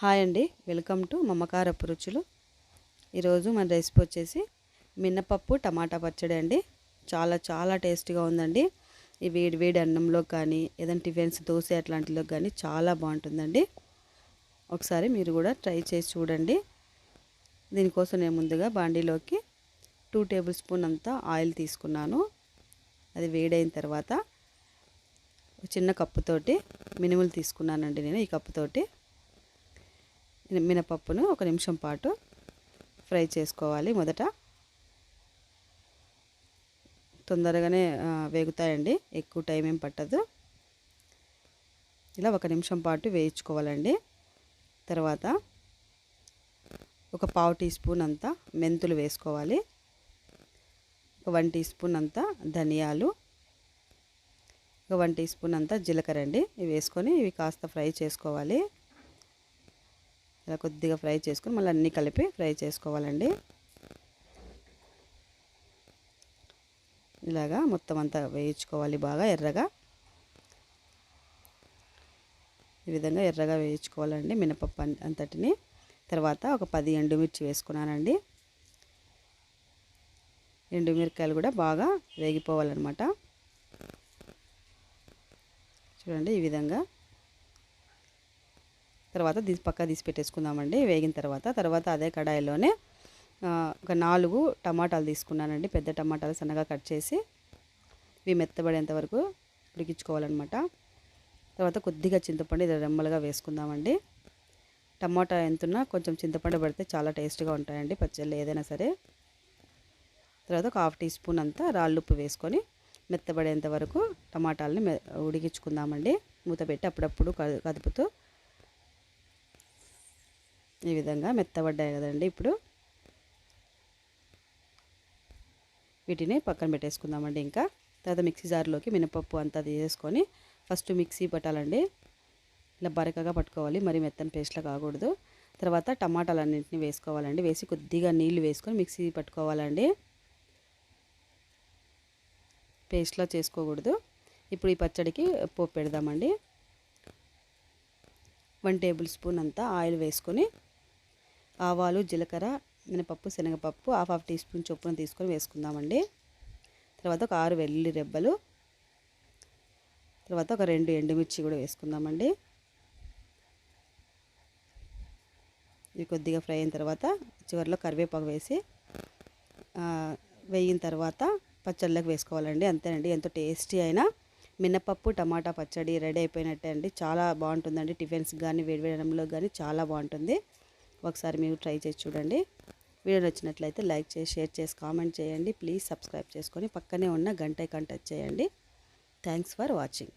Hi అండి. Welcome to మమ్మకారపు రుచులు. ఈరోజు మన రెసిపీ వచ్చేసి మినపప్పు టమాటా పచ్చడి అండి. చాలా చాలా టేస్టీగా ఉందండి. ఈ వేడి వేడి అన్నంలో కానీ ఏదైనా టిఫిన్స్ దోశ అట్లాంటిలో కానీ చాలా బాగుంటుందండి. ఒకసారి మీరు కూడా ట్రై చేసి చూడండి. దీనికోసం నేను ముందుగా బాండీలోకి టూ టేబుల్ స్పూన్ అంతా ఆయిల్ తీసుకున్నాను. అది వేడైన తర్వాత చిన్న కప్పుతోటి మినుములు తీసుకున్నానండి నేను ఈ కప్పుతోటి. మినపప్పును ఒక నిమిషం పాటు ఫ్రై చేసుకోవాలి మొదట. తొందరగానే వేగుతాయండి. ఎక్కువ టైం ఏం పట్టదు. ఇలా ఒక నిమిషం పాటు వేయించుకోవాలండి. తర్వాత ఒక పావు టీ స్పూన్ అంతా మెంతులు వేసుకోవాలి. ఒక వన్ టీ స్పూన్ అంతా ధనియాలు. ఒక వన్ టీ స్పూన్ అంతా జీలకర్ర అండి. ఇవి వేసుకొని ఇవి కాస్త ఫ్రై చేసుకోవాలి. ఇలా కొద్దిగా ఫ్రై చేసుకొని మళ్ళీ అన్నీ కలిపి ఫ్రై చేసుకోవాలండి. ఇలాగా మొత్తం అంతా వేయించుకోవాలి బాగా ఎర్రగా. ఈ విధంగా ఎర్రగా వేయించుకోవాలండి మినపప్పు అంతటిని. తర్వాత ఒక పది ఎండుమిర్చి వేసుకున్నానండి. ఎండుమిరకాయలు కూడా బాగా వేగిపోవాలన్నమాట. చూడండి ఈ విధంగా తర్వాత తీసి పక్క తీసి పెట్టేసుకుందామండి. వేగిన తర్వాత తర్వాత అదే కడాయిలోనే ఒక నాలుగు టమాటాలు తీసుకున్నానండి. పెద్ద టమాటాలు సన్నగా కట్ చేసి ఇవి మెత్తబడేంత వరకు ఉడికించుకోవాలన్నమాట. తర్వాత కొద్దిగా చింతపండు ఇది రెమ్మలుగా వేసుకుందామండి. టమాటా ఎంతున్నా కొంచెం చింతపండు పడితే చాలా టేస్ట్గా ఉంటాయండి పచ్చళ్ళు ఏదైనా సరే. తర్వాత ఒక హాఫ్ టీ స్పూన్ అంతా రాళ్ళుప్పు వేసుకొని మెత్తబడేంత వరకు టమాటాలని ఉడికించుకుందామండి. మూత పెట్టి అప్పుడప్పుడు కదుపుతూ ఈ విధంగా మెత్తబడ్డాయి కదండి ఇప్పుడు. వీటిని పక్కన పెట్టేసుకుందామండి ఇంకా. తర్వాత మిక్సీ జార్లోకి మినపప్పు అంతా తీసేసుకొని ఫస్ట్ మిక్సీ పట్టాలండి. ఇలా బరకగా పట్టుకోవాలి మరి మెత్తని పేస్ట్లా కాకూడదు. తర్వాత టమాటాలన్నింటినీ వేసుకోవాలండి. వేసి కొద్దిగా నీళ్ళు వేసుకొని మిక్సీ పట్టుకోవాలండి. పేస్ట్లా చేసుకోకూడదు. ఇప్పుడు ఈ పచ్చడికి పోపు పెడదామండి. వన్ టేబుల్ స్పూన్ అంతా ఆయిల్ వేసుకొని ఆవాలు జీలకర్ర మినపప్పు శనగపప్పు హాఫ్ హాఫ్ టీ స్పూన్ చొప్పున తీసుకొని వేసుకుందామండి. తర్వాత ఒక ఆరు వెల్లుల్లి రెబ్బలు తర్వాత ఒక రెండు ఎండుమిర్చి కూడా వేసుకుందామండి. ఇవి కొద్దిగా ఫ్రై అయిన తర్వాత చివరిలో కరివేపాకు వేసి వేయిన తర్వాత పచ్చళ్ళకి వేసుకోవాలండి. అంతేనండి ఎంతో టేస్టీ అయినా. మినపప్పు టమాటా పచ్చడి రెడీ అయిపోయినట్టే అండి. చాలా బాగుంటుందండి టిఫిన్స్ కానీ వేడివేయడంలో కానీ చాలా బాగుంటుంది. ఒకసారి మీరు ట్రై చేసి చూడండి. వీడియో నచ్చినట్లయితే లైక్ చేసి షేర్ చేసి కామెంట్ చేయండి. ప్లీజ్ సబ్స్క్రైబ్ చేసుకొని పక్కనే ఉన్న గంట కంటచ్ చేయండి. Thanks for watching.